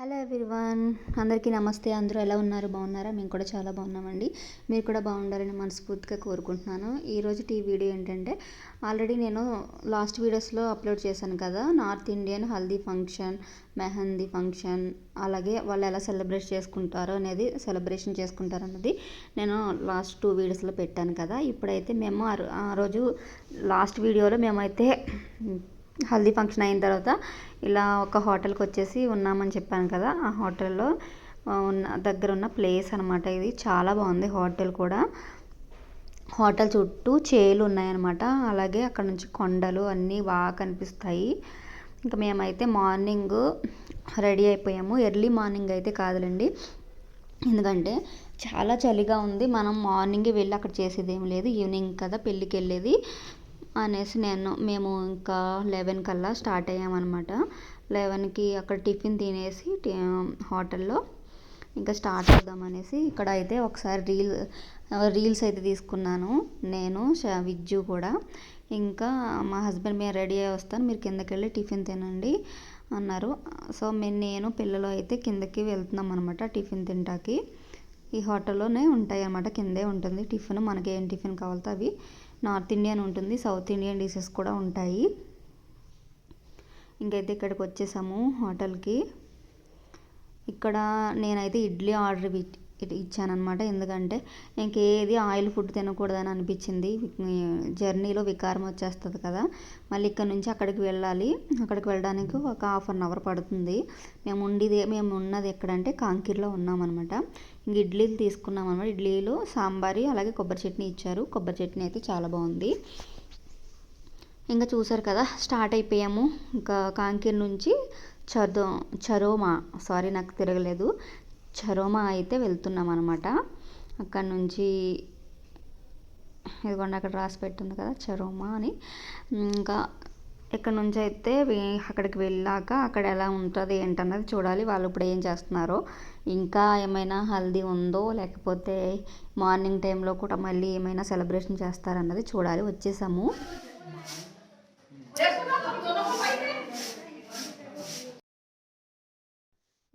Hello everyone అందరికీ నమస్తే. అందరూ ఎలా ఉన్నారు? బాగున్నారా? మేము కూడా చాలా బాగున్నామండి. మీరు కూడా బాగుండాలని మనస్ఫూర్తిగా కోరుకుంటున్నాను. ఈరోజు టీ వీడియో ఏంటంటే ఆల్రెడీ నేను లాస్ట్ వీడియోస్లో అప్లోడ్ చేశాను కదా north Indian haldi function mehndi function అలాగే వాళ్ళు ఎలా సెలబ్రేట్ చేసుకుంటారో అనేది సెలబ్రేషన్ చేసుకుంటారు అన్నది నేను లాస్ట్ టూ వీడియోస్లో పెట్టాను కదా. ఇప్పుడైతే మేము ఆ రోజు లాస్ట్ వీడియోలో మేమైతే హల్దీ ఫంక్షన్ అయిన తర్వాత ఇలా ఒక హోటల్కి వచ్చేసి ఉన్నామని చెప్పాను కదా ఆ హోటల్లో ఉన్న దగ్గర ఉన్న ప్లేస్ అనమాట ఇది. చాలా బాగుంది హోటల్ కూడా. హోటల్ చుట్టూ చేలు ఉన్నాయన్నమాట. అలాగే అక్కడ నుంచి కొండలు అన్నీ బాగా కనిపిస్తాయి. ఇంకా మేమైతే మార్నింగ్ రెడీ అయిపోయాము. ఎర్లీ మార్నింగ్ అయితే కాదులేండి. ఎందుకంటే చాలా చలిగా ఉంది. మనం మార్నింగే వెళ్ళి అక్కడ చేసేది ఏం లేదు. ఈవినింగ్ కదా పెళ్ళికి వెళ్ళేది. అనేసి నేను మేము ఇంకా లెవెన్ కల్లా స్టార్ట్ అయ్యామన్నమాట. లెవెన్కి అక్కడ టిఫిన్ తినేసి హోటల్లో ఇంకా స్టార్ట్ చేద్దాం అనేసి ఇక్కడ అయితే ఒకసారి రీల్ రీల్స్ అయితే తీసుకున్నాను. నేను విజ్జు కూడా. ఇంకా మా హస్బెండ్ మేము రెడీ అయ్యి వస్తాను మీరు కిందకి వెళ్ళి టిఫిన్ తినండి అన్నారు. సో మేము నేను పిల్లలు అయితే కిందకి వెళ్తున్నాం అనమాట టిఫిన్ తింటాకి ఈ హోటల్లోనే ఉంటాయి అన్నమాట కిందే ఉంటుంది టిఫిన్. మనకి ఏం టిఫిన్ కావాలో అవి నార్త్ ఇండియన్ ఉంటుంది సౌత్ ఇండియన్ డిషెస్ కూడా ఉంటాయి. ఇంకైతే ఇక్కడికి వచ్చేసాము హోటల్కి. ఇక్కడ నేనైతే ఇడ్లీ ఆర్డర్ ఇచ్చానమాట ఎందుకంటే ఇంకేది ఆయిల్ ఫుడ్ తినకూడదని అనిపించింది. జర్నీలో వికారం వచ్చేస్తుంది కదా. మళ్ళీ ఇక్కడ నుంచి అక్కడికి వెళ్ళాలి. అక్కడికి వెళ్ళడానికి ఒక హాఫ్ అన్ అవర్ పడుతుంది. మేము ఉండేది మేము ఉన్నది ఎక్కడంటే కాంకీర్లో ఉన్నామన్నమాట. ఇంక ఇడ్లీలు తీసుకున్నాం అనమాట ఇడ్లీలు సాంబారి అలాగే కొబ్బరి చట్నీ ఇచ్చారు. కొబ్బరి చట్నీ అయితే చాలా బాగుంది. ఇంకా చూసారు కదా స్టార్ట్ అయిపోయాము. ఇంకా కాంకీర్ నుంచి చదో చరోమా. సారీ నాకు తిరగలేదు. చరోమా అయితే వెళ్తున్నాం అనమాట అక్కడ నుంచి ఇదిగోండి అక్కడ రాసి పెట్టింది కదా చరోమా అని. ఇంకా ఇక్కడ నుంచి అయితే అక్కడికి వెళ్ళాక అక్కడ ఎలా ఉంటుంది ఏంటన్నది చూడాలి. వాళ్ళు ఇప్పుడు ఏం చేస్తున్నారో. ఇంకా ఏమైనా హల్దీ ఉందో లేకపోతే మార్నింగ్ టైంలో కూడా మళ్ళీ ఏమైనా సెలబ్రేషన్ చేస్తారన్నది చూడాలి. వచ్చేసాము.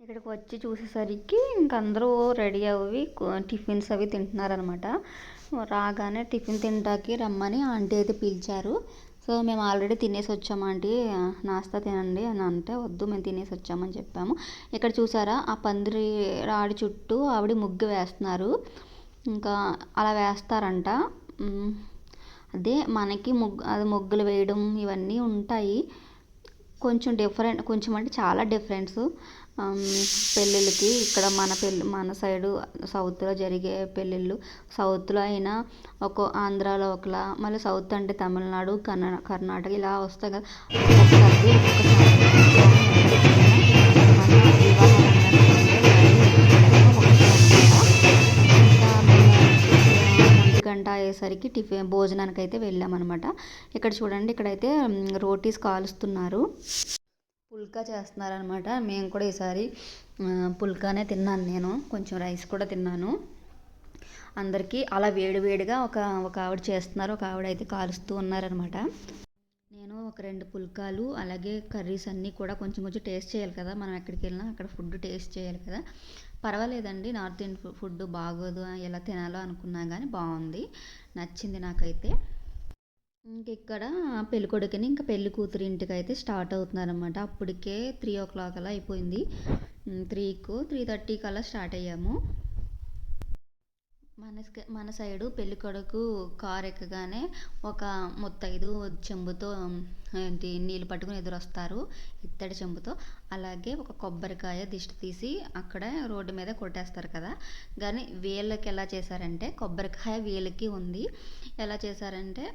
ఇక్కడికి వచ్చి చూసేసరికి ఇంక అందరూ రెడీ అవి టిఫిన్స్ అవి తింటున్నారనమాట రాగానే టిఫిన్ తినడానికి రమ్మని ఆంటీ అయితే పిలిచారు. సో మేము ఆల్రెడీ తినేసి వచ్చాము ఆంటీ. నాస్తా తినండి అని అంటే వద్దు మేము తినేసి వచ్చామని చెప్పాము. ఇక్కడ చూసారా ఆ పందిరి రాడి చుట్టూ ఆవిడ ముగ్గు వేస్తున్నారు. ఇంకా అలా వేస్తారంట. అదే మనకి ముగ్గు అది ముగ్గులు వేయడం ఇవన్నీ ఉంటాయి. కొంచెం డిఫరెంట్ కొంచెం అంటే చాలా డిఫరెన్స్ పెళ్ళిళ్ళకి ఇక్కడ మన పెళ్ళి మన సైడు సౌత్లో జరిగే పెళ్ళిళ్ళు. సౌత్లో అయినా ఒక ఆంధ్రాలో ఒకలా మళ్ళీ సౌత్ అంటే తమిళనాడు కర్ణా కర్ణాటక ఇలా వస్తాయి కదా. ఒక్కొక్కసారి గంట అయ్యేసరికి టిఫిన్ భోజనానికి అయితే వెళ్ళామన్నమాట. ఇక్కడ చూడండి ఇక్కడైతే రోటీస్ కాలుస్తున్నారు. పుల్కా చేస్తున్నారనమాట మేము కూడా ఈసారి పుల్కానే తిన్నాను నేను. కొంచెం రైస్ కూడా తిన్నాను. అందరికీ అలా వేడివేడిగా ఒక ఒక ఆవిడ చేస్తున్నారు. ఒక ఆవిడ అయితే కాలుస్తూ ఉన్నారనమాట నేను ఒక రెండు పుల్కాలు అలాగే కర్రీస్ అన్నీ కూడా కొంచెం కొంచెం టేస్ట్ చేయాలి కదా. మనం ఎక్కడికి వెళ్ళినా అక్కడ ఫుడ్ టేస్ట్ చేయాలి కదా. పర్వాలేదండి. నార్త్ ఇండియన్ ఫుడ్ బాగోదు ఎలా తినాలో అనుకున్నా కానీ బాగుంది. నచ్చింది నాకైతే. ఇక్కడ పెళ్ళికొడుకుని ఇంకా పెళ్ళి కూతురు ఇంటికి అయితే స్టార్ట్ అవుతున్నారనమాట అప్పటికే త్రీ ఓ క్లాక్ అలా అయిపోయింది. త్రీకు త్రీ థర్టీకి అలా స్టార్ట్ అయ్యాము. మన మన సైడు పెళ్ళి కొడుకు కారు ఎక్కగానే ఒక ముత్తైదు చెంబుతో ఏంటి నీళ్ళు పట్టుకుని ఎదురొస్తారు ఇత్తడి చెంబుతో. అలాగే ఒక కొబ్బరికాయ దిష్టి తీసి అక్కడ రోడ్డు మీద కొట్టేస్తారు కదా. కానీ వీళ్ళకి ఎలా చేశారంటే కొబ్బరికాయ వీళ్ళకి ఉంది. ఎలా చేశారంటే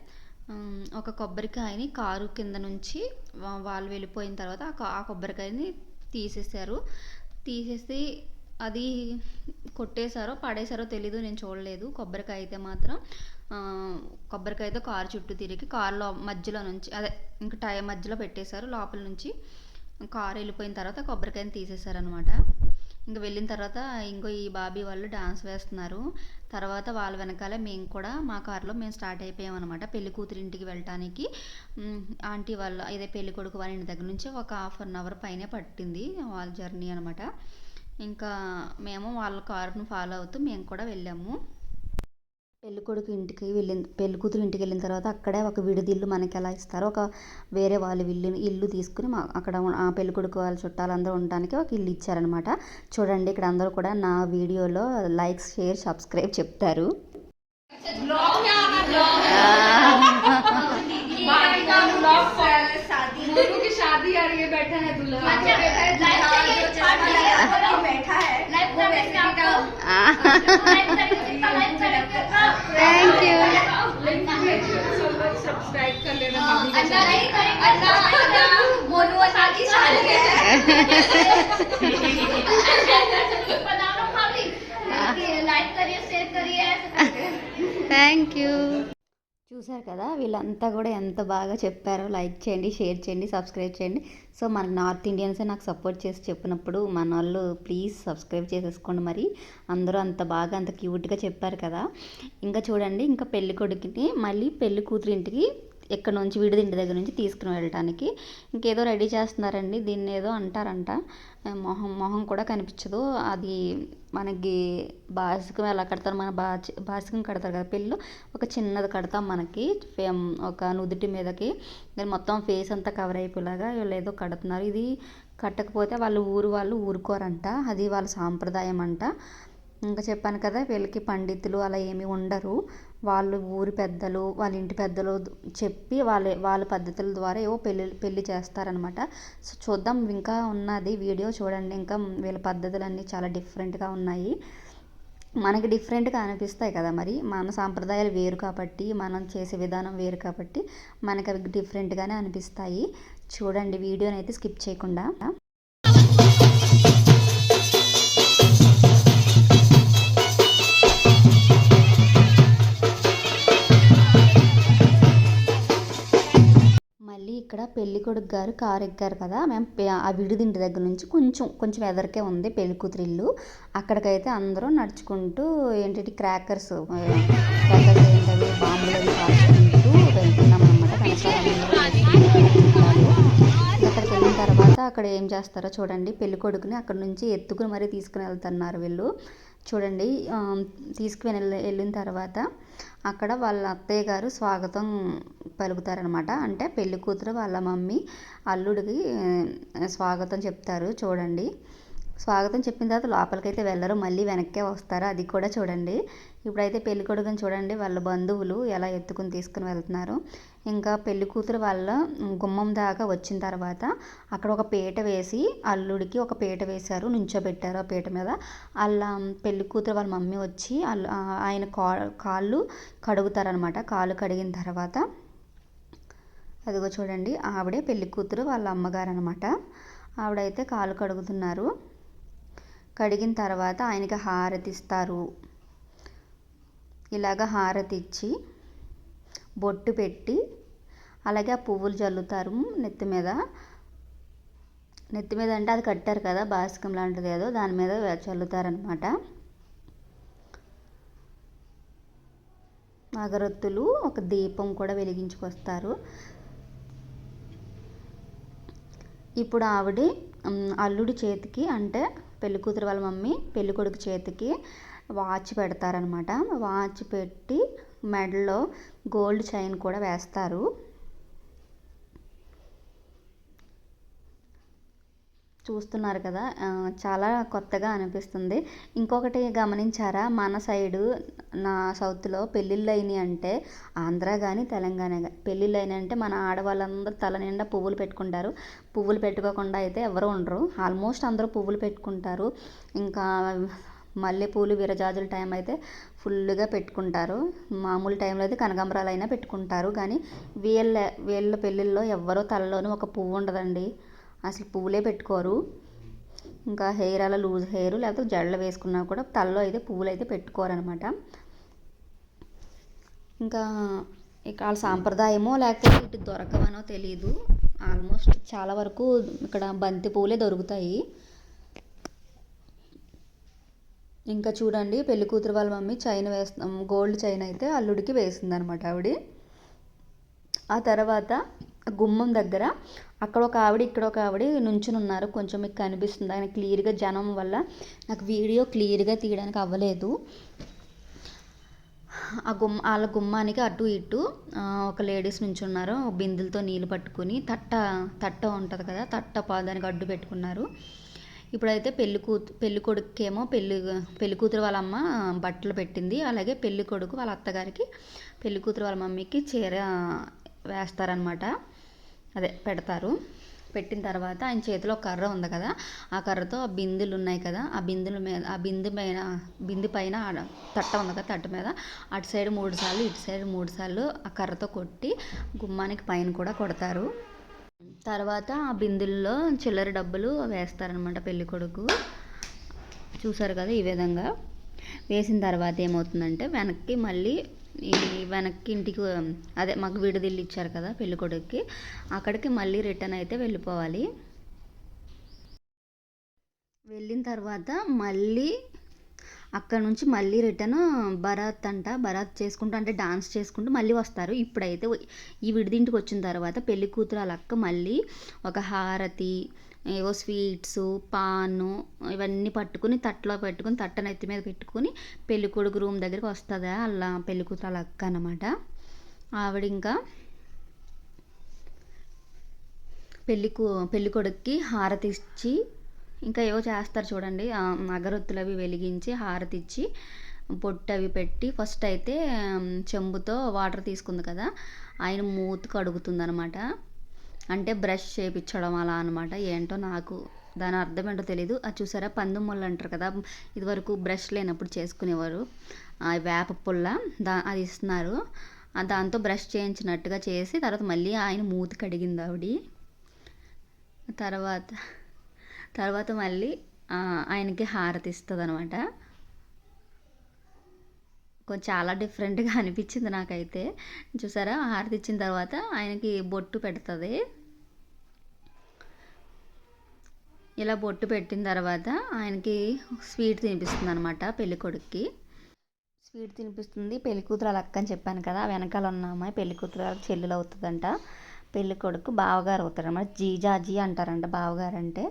ఒక కొబ్బరికాయని కారు కింద నుంచి వా- వాళ్ళు వెళ్ళిపోయిన తర్వాత ఆ కొబ్బరికాయని తీసేశారు. తీసేసి అది కొట్టేశారో పడేశారో తెలీదు నేను చూడలేదు. కొబ్బరికాయ అయితే మాత్రం కొబ్బరికాయతో కారు చుట్టూ తిరిగి కారులో మధ్యలో నుంచి అదే ఇంకా టైర్ మధ్యలో పెట్టేశారు. లోపల నుంచి కారు వెళ్ళిపోయిన తర్వాత కొబ్బరికాయని తీసేశారనమాట ఇంకా వెళ్ళిన తర్వాత ఇంకో ఈ బాబీ వాళ్ళు డాన్స్ వేస్తున్నారు. తర్వాత వాళ్ళ వెనకాల మేము కూడా మా కారులో మేము స్టార్ట్ అయిపోయామన్నమాట అనమాట పెళ్ళి కూతురు ఇంటికి వెళ్ళటానికి. ఆంటీ వాళ్ళ ఇదే పెళ్ళి కొడుకు వాళ్ళ ఇంటి దగ్గర నుంచి ఒక హాఫ్ అన్ అవర్ పైనే పట్టింది వాళ్ళ జర్నీ అనమాట ఇంకా మేము వాళ్ళ కారును ఫాలో అవుతూ మేము కూడా వెళ్ళాము. పెళ్లి కొడుకు ఇంటికి వెళ్ళిన పెళ్లి కూతురు ఇంటికి వెళ్ళిన తర్వాత అక్కడే ఒక విడిది ఇల్లు మనకి ఎలా ఇస్తారో ఒక వేరే వాళ్ళ ఇల్లు ఇల్లు తీసుకుని మా అక్కడ ఉన్న- ఆ పెళ్లి కొడుకు వాళ్ళ చుట్టాలందరూ ఉండడానికి ఒక ఇల్లు ఇచ్చారనమాట చూడండి ఇక్కడ అందరూ కూడా నా వీడియోలో లైక్స్ షేర్ సబ్స్క్రైబ్ చెప్తారు मोनू की शादी आ रही है बैठा है सब्सक्राइब कर लेना अल्लाह नहीं करेगा अल्लाह बोलूँ साथ ही साथ చూశారు కదా వీళ్ళంతా కూడా ఎంత బాగా చెప్పారో లైక్ చేయండి షేర్ చేయండి సబ్స్క్రైబ్ చేయండి. సో మన నార్త్ ఇండియన్సే నాకు సపోర్ట్ చేసి చెప్పినప్పుడు మన వాళ్ళు ప్లీజ్ సబ్స్క్రైబ్ చేసేసుకోండి మరి. అందరూ అంత బాగా అంత క్యూట్గా చెప్పారు కదా. ఇంకా చూడండి ఇంకా పెళ్ళి కొడుకుని మళ్ళీ పెళ్ళి కూతురింటికి ఇక్కడ నుంచి విడిదింటి దగ్గర నుంచి తీసుకుని వెళ్ళటానికి. ఇంకేదో రెడీ చేస్తున్నారండి దీన్ని ఏదో అంటారంట. మొహం మొహం కూడా కనిపించదు. అది మనకి బాసికం ఎలా కడతారు? మన బాచి బాసికం కడతారు కదా పెళ్ళి? ఒక చిన్నది కడతాం మనకి. ఫేమ్ ఒక నుదుటి మీదకి. దాని మొత్తం ఫేస్ అంతా కవర్ అయిపోయేలాగా వీళ్ళు ఏదో కడుతున్నారు. ఇది కట్టకపోతే వాళ్ళు ఊరు వాళ్ళు ఊరుకోరంట. అది వాళ్ళ సాంప్రదాయం అంట. ఇంకా చెప్పాను కదా వీళ్ళకి పండితులు అలా ఏమీ ఉండరు. వాళ్ళు ఊరి పెద్దలు వాళ్ళ ఇంటి పెద్దలు చెప్పి వాళ్ళ వాళ్ళ పద్ధతుల ద్వారా ఏవో పెళ్ళి పెళ్ళి చేస్తారనమాట. సో చూద్దాం. ఇంకా ఉన్నది వీడియో చూడండి. ఇంకా వీళ్ళ పద్ధతులన్నీ చాలా డిఫరెంట్గా ఉన్నాయి. మనకి డిఫరెంట్గా అనిపిస్తాయి కదా మరి. మన సాంప్రదాయాలు వేరు కాబట్టి మనం చేసే విధానం వేరు కాబట్టి మనకి అవి డిఫరెంట్గానే అనిపిస్తాయి. చూడండి. వీడియోని అయితే స్కిప్ చేయకుండా. మళ్ళీ ఇక్కడ పెళ్ళి కొడుకు గారు కారు ఎక్కారు కదా. మేము ఆ విడిదిండి దగ్గర నుంచి కొంచెం కొంచెం ఎదరికే ఉంది పెళ్ళి కూతురు ఇల్లు అక్కడికైతే అందరూ నడుచుకుంటూ ఏంటి క్రాకర్స్ క్రాకర్స్ ఏంటవి బాంబులు కాల్చుకుంటూ వెళ్తున్నాం అనమాట అక్కడికి వెళ్ళిన తర్వాత అక్కడ ఏం చేస్తారో చూడండి. పెళ్ళి కొడుకుని అక్కడ నుంచి ఎత్తుకుని మరీ తీసుకుని వెళ్తున్నారు వీళ్ళు. చూడండి తీసుకుని వెళ్ళి వెళ్ళిన తర్వాత అక్కడ వాళ్ళ అత్తయ్య గారు స్వాగతం పలుకుతారనమాట. అంటే పెళ్ళి కూతురు వాళ్ళ మమ్మీ అల్లుడికి స్వాగతం చెప్తారు చూడండి. స్వాగతం చెప్పిన తర్వాత లోపలికైతే వెళ్ళరు మళ్ళీ వెనక్కే వస్తారు. అది కూడా చూడండి. ఇప్పుడైతే పెళ్ళి కొడుకుని చూడండి వాళ్ళ బంధువులు ఎలా ఎత్తుకుని తీసుకుని వెళ్తున్నారు. ఇంకా పెళ్ళి కూతురు వాళ్ళ గుమ్మం దాకా వచ్చిన తర్వాత అక్కడ ఒక పీట వేసి అల్లుడికి ఒక పీట వేశారు నుంచోబెట్టారు ఆ పీట మీద. వాళ్ళ పెళ్ళి కూతురు వాళ్ళ మమ్మీ వచ్చి అల్లు ఆయన కా కాళ్ళు కడుగుతారనమాట కాళ్ళు కడిగిన తర్వాత అదిగో చూడండి ఆవిడే పెళ్ళి కూతురు వాళ్ళ అమ్మగారు అనమాట ఆవిడైతే కాళ్ళు కడుగుతున్నారు. కడిగిన తర్వాత ఆయనకి హారతి ఇస్తారు ఇలాగ హారతి ఇచ్చి బొట్టు పెట్టి అలాగే ఆ పువ్వులు చల్లుతారు నెత్తి మీద. నెత్తి మీద అంటే అది కట్టారు కదా బాసికం లాంటిది ఏదో దాని మీద చల్లుతారనమాట అగరొత్తులు ఒక దీపం కూడా వెలిగించుకొస్తారు. ఇప్పుడు ఆవిడ అల్లుడి చేతికి అంటే పెళ్ళికూతురు వాళ్ళ మమ్మీ పెళ్ళికొడుకు చేతికి వాచ్ పెడతారనమాట వాచ్ పెట్టి మెడలో గోల్డ్ చైన్ కూడా వేస్తారు. చూస్తున్నారు కదా చాలా కొత్తగా అనిపిస్తుంది. ఇంకొకటి గమనించారా మన సైడు నా సౌత్లో పెళ్ళిళ్ళు అయినాయి అంటే ఆంధ్ర కానీ తెలంగాణ కానీ పెళ్ళిళ్ళు అయినాయి అంటే మన ఆడవాళ్ళందరూ తల నిండా పువ్వులు పెట్టుకుంటారు. పువ్వులు పెట్టుకోకుండా అయితే ఎవరు ఉండరు. ఆల్మోస్ట్ అందరూ పువ్వులు పెట్టుకుంటారు. ఇంకా మల్లెపూలు విరజాజుల టైం అయితే ఫుల్గా పెట్టుకుంటారు. మామూలు టైంలో అయితే కనకాంబరాలు అయినా పెట్టుకుంటారు. కానీ వీళ్ళ వీళ్ళ పెళ్ళిళ్ళలో ఎవ్వరూ తలలోనూ ఒక పువ్వు ఉండదండి. అసలు పువ్వులే పెట్టుకోరు. ఇంకా హెయిర్ అలా లూజ్ హెయిర్ లేకపోతే జడలు వేసుకున్నా కూడా తలలో అయితే పువ్వులు అయితే పెట్టుకోరనమాట ఇంకా ఇక వాళ్ళ సాంప్రదాయమో లేకపోతే ఇటు దొరకవనో తెలియదు ఆల్మోస్ట్ చాలా వరకు ఇక్కడ బంతి పువ్వులే దొరుకుతాయి. ఇంకా చూడండి పెళ్ళి కూతురు వాళ్ళ మమ్మీ చైన్ వేస్తాం గోల్డ్ చైన్ అయితే అల్లుడికి వేసింది అనమాట ఆవిడ. ఆ తర్వాత గుమ్మం దగ్గర అక్కడ ఒక ఆవిడ ఇక్కడ ఒక ఆవిడ నుంచుని ఉన్నారు. కొంచెం మీకు కనిపిస్తుంది. ఆయన క్లియర్గా జనం వల్ల నాకు వీడియో క్లియర్గా తీయడానికి అవ్వలేదు. ఆ గుమ్మ వాళ్ళ గుమ్మానికి అటు ఇటు ఒక లేడీస్ నుంచి ఉన్నారు బిందులతో నీళ్ళు పట్టుకుని తట్ట తట్ట ఉంటుంది కదా తట్ట పా- దానికి అడ్డు పెట్టుకున్నారు. ఇప్పుడైతే పెళ్ళి కూతు పెళ్ళి కొడుకేమో పెళ్ళి పెళ్ళి కూతురు వాళ్ళ అమ్మ బట్టలు పెట్టింది. అలాగే పెళ్ళి కొడుకు వాళ్ళ అత్తగారికి పెళ్ళి కూతురు వాళ్ళ మమ్మీకి చీర వేస్తారనమాట అదే పెడతారు. పెట్టిన తర్వాత ఆయన చేతిలో ఒక కర్ర ఉంది కదా ఆ కర్రతో ఆ బిందులు ఉన్నాయి కదా ఆ బిందుల మీద ఆ బిందు పైన బిందు పైన తట్ట ఉంది కదా తట్ట మీద అటు సైడ్ మూడు సార్లు ఇటు సైడ్ మూడు సార్లు ఆ కర్రతో కొట్టి గుమ్మానికి పైన కూడా కొడతారు. తర్వాత ఆ బిందుల్లో చిల్లర డబ్బులు వేస్తారనమాట పెళ్ళి కొడుకు. చూసారు కదా ఈ విధంగా. వేసిన తర్వాత ఏమవుతుందంటే వెనక్కి మళ్ళీ ఈ వెనక్కి ఇంటికి అదే మాకు విడుదల ఇచ్చారు కదా పెళ్ళి కొడుకుకి అక్కడికి మళ్ళీ రిటర్న్ అయితే వెళ్ళిపోవాలి. వెళ్ళిన తర్వాత మళ్ళీ అక్కడ నుంచి మళ్ళీ రిటర్న్ బరాత్ అంట బరాత్ చేసుకుంటూ అంటే డాన్స్ చేసుకుంటూ మళ్ళీ వస్తారు. ఇప్పుడైతే ఈ విడిదింటికి వచ్చిన తర్వాత పెళ్ళి కూతురు వాళ్ళ అక్క మళ్ళీ ఒక హారతి ఏవో స్వీట్స్ పాను ఇవన్నీ పట్టుకుని తట్టలో పెట్టుకుని తట్ట నెత్తి మీద పెట్టుకుని పెళ్ళి కొడుకు రూమ్ దగ్గరికి వస్తుందా అలా పెళ్ళి కూతురు వాళ్ళ అక్క అనమాట ఆవిడ ఇంకా పెళ్ళి కూ హారతి ఇచ్చి ఇంకా ఏవో చేస్తారు చూడండి. అగరొత్తులు అవి వెలిగించి హారతి ఇచ్చి పొట్టు అవి పెట్టి ఫస్ట్ అయితే చెంబుతో వాటర్ తీసుకుంది కదా ఆయన మూతి కడుగుతుంది అనమాట అంటే బ్రష్ చేయించడం అలా అనమాట ఏంటో నాకు దాని అర్థం ఏంటో తెలీదు. అది చూసారా? పందుం ముళ్ళు అంటారు కదా. ఇదివరకు బ్రష్ లేనప్పుడు చేసుకునేవారు. ఆ వేప పుల్ల దా అది ఇస్తున్నారు. దాంతో బ్రష్ చేయించినట్టుగా చేసి తర్వాత మళ్ళీ ఆయన మూతి కడిగింది ఆవిడ. తర్వాత తర్వాత మళ్ళీ ఆయనకి హారతి ఇస్తుంది అనమాట కొంచెం చాలా డిఫరెంట్గా అనిపించింది నాకైతే. చూసారా? హారతి ఇచ్చిన తర్వాత ఆయనకి బొట్టు పెడుతుంది. ఇలా బొట్టు పెట్టిన తర్వాత ఆయనకి స్వీట్ తినిపిస్తుంది అనమాట పెళ్ళి కొడుక్కి. స్వీట్ తినిపిస్తుంది. పెళ్ళి కూతురు అక్క అని చెప్పాను కదా వెనకాల ఉన్న అమ్మాయి పెళ్ళి కూతురు చెల్లెలు అవుతుందంట. పెళ్ళి కొడుకు బావగారు అవుతారు అనమాట జీజాజీ అంటారంట బావగారు అంటే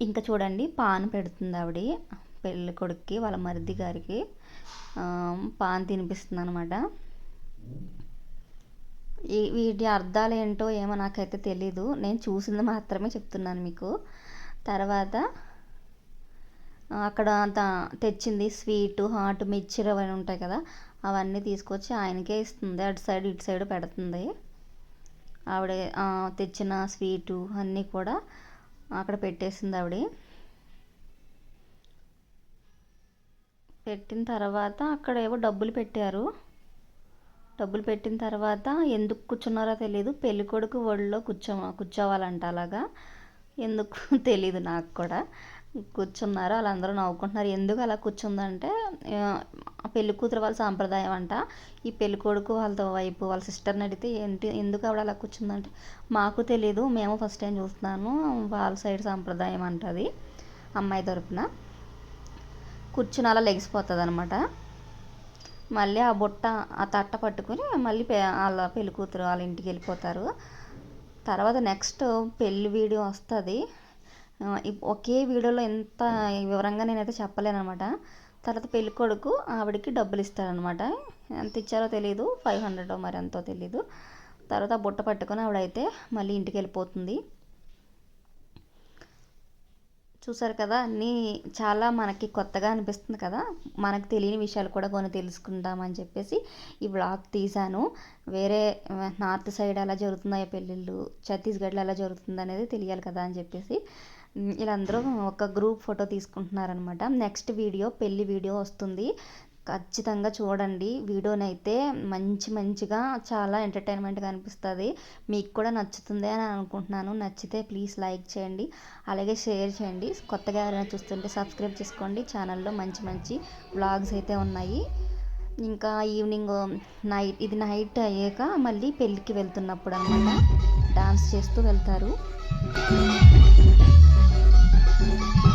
ఇంకా చూడండి పాన్ పెడుతుంది ఆవిడ పెళ్ళి కొడుక్కి వాళ్ళ మరిది గారికి. పాన్ తినిపిస్తుంది అనమాట ఈ వీటి అర్థాలు ఏంటో ఏమో నాకైతే తెలీదు. నేను చూసింది మాత్రమే చెప్తున్నాను మీకు. తర్వాత అక్కడ త- తెచ్చింది స్వీట్ హాట్ మిక్చర్ అవన్నీ ఉంటాయి కదా అవన్నీ తీసుకొచ్చి ఆయనకే ఇస్తుంది. అటు సైడ్ ఇటు సైడ్ పెడుతుంది. ఆవిడ తెచ్చిన స్వీటు అన్నీ కూడా అక్కడ పెట్టేసింది ఆవిడ. పెట్టిన తర్వాత అక్కడ ఏవో డబ్బులు పెట్టారు. డబ్బులు పెట్టిన తర్వాత ఎందుకు కూర్చున్నారో తెలియదు పెళ్ళి కొడుకు ఒళ్ళో కూర్చో కూర్చోవాలంట అలాగా. ఎందుకు తెలియదు నాకు కూడా. కూర్చున్నారు వాళ్ళందరూ నవ్వుకుంటున్నారు. ఎందుకు అలా కూర్చుందంటే పెళ్ళి కూతురు వాళ్ళ సాంప్రదాయం అంట. ఈ పెళ్ళి కొడుకు వాళ్ళతో వైపు వాళ్ళ సిస్టర్ని అడిగితే ఏంటి ఎందుకు ఆవిడ అలా కూర్చుందంటే? మాకు తెలియదు మేము ఫస్ట్ టైం చూస్తున్నాను వాళ్ళ సైడ్ సాంప్రదాయం అంటది అమ్మాయి తరపున. కూర్చుని అలా లెగిసిపోతుంది అనమాట మళ్ళీ ఆ బుట్ట ఆ తట్ట పట్టుకుని మళ్ళీ వాళ్ళ పెళ్ళి కూతురు వాళ్ళ ఇంటికి వెళ్ళిపోతారు. తర్వాత నెక్స్ట్ పెళ్ళి వీడియో వస్తుంది. ఒకే వీడియోలో ఎంత వివరంగా నేనైతే చెప్పలేను అనమాట తర్వాత పెళ్ళి కొడుకు ఆవిడకి డబ్బులు ఇస్తారనమాట ఎంత ఇచ్చారో తెలియదు ఫైవ్ హండ్రెడ్ మరి ఎంతో తెలియదు తర్వాత బుట్ట పట్టుకొని ఆవిడైతే మళ్ళీ ఇంటికి వెళ్ళిపోతుంది చూసారు కదా అన్నీ చాలా మనకి కొత్తగా అనిపిస్తుంది కదా. మనకు తెలియని విషయాలు కూడా కొన్ని తెలుసుకుంటామని చెప్పేసి ఈ వ్లాగ్ తీశాను. వేరే నార్త్ సైడ్ ఎలా జరుగుతున్నాయో పెళ్ళిళ్ళు ఛత్తీస్గఢ్లో ఎలా జరుగుతుంది అనేది తెలియాలి కదా అని చెప్పేసి. వీళ్ళందరూ ఒక గ్రూప్ ఫోటో తీసుకుంటున్నారనమాట. నెక్స్ట్ వీడియో పెళ్ళి వీడియో వస్తుంది. ఖచ్చితంగా చూడండి. వీడియోనైతే మంచి మంచిగా చాలా ఎంటర్టైన్మెంట్గా అనిపిస్తుంది మీకు కూడా నచ్చుతుంది అని అనుకుంటున్నాను. నచ్చితే ప్లీజ్ లైక్ చేయండి. అలాగే షేర్ చేయండి. కొత్తగా ఎవరైనా చూస్తుంటే సబ్స్క్రైబ్ చేసుకోండి. ఛానల్లో మంచి మంచి వ్లాగ్స్ అయితే ఉన్నాయి. ఇంకా ఈవినింగ్ నైట్ ఇది నైట్ అయ్యాక మళ్ళీ పెళ్ళికి వెళ్తున్నప్పుడు అనమాట డాన్స్ చేస్తూ వెళ్తారు. Thank you.